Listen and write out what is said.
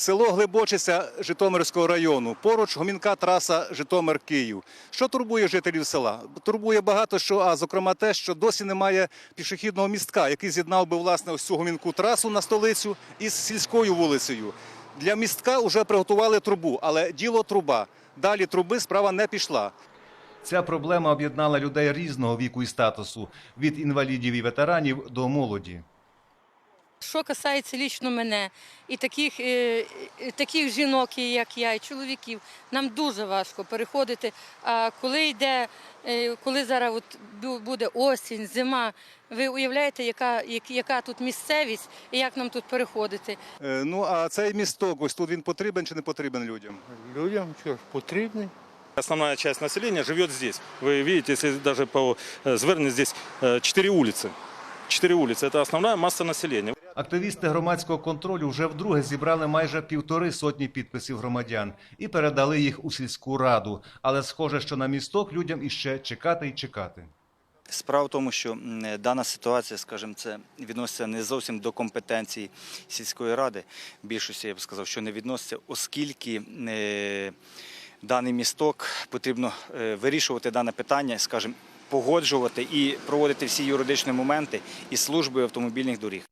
Село Глибочиця Житомирського району. Поруч гомінка траса Житомир-Київ. Що турбує жителів села? Турбує багато що, а зокрема те, що досі немає пішохідного містка, який з'єднав би власне ось цю гомінку трасу на столицю із сільською вулицею. Для містка вже приготували трубу, але діло труба. Далі труби справа не пішла. Ця проблема об'єднала людей різного віку і статусу від інвалідів і ветеранів до молоді. Що касається лічно мене і таких, е, е, таких жінок, як я, і чоловіків, нам дуже важко переходити. А коли йде, е, коли зараз от бу- буде осінь, зима, ви уявляєте, яка, як- яка тут місцевість і як нам тут переходити? Е, Ну а цей місток, ось тут він потрібен чи не потрібен людям? Людям що ж потрібний. Основная часть населения живет здесь. Вы видите, если даже по э, Зверне здесь э, четыре улицы. Четыре улицы. Это основная масса населения. Активісти громадського контролю вже вдруге зібрали майже півтори сотні підписів громадян і передали їх у сільську раду. Але схоже, що на місток людям іще чекати і чекати. Справа в тому, що дана ситуація, скажімо, це відноситься не зовсім до компетенції сільської ради. Більшості я б сказав, що не відноситься, оскільки е, даний місток потрібно е, вирішувати дане питання, скажімо, погоджувати і проводити всі юридичні моменти із службою автомобільних доріг.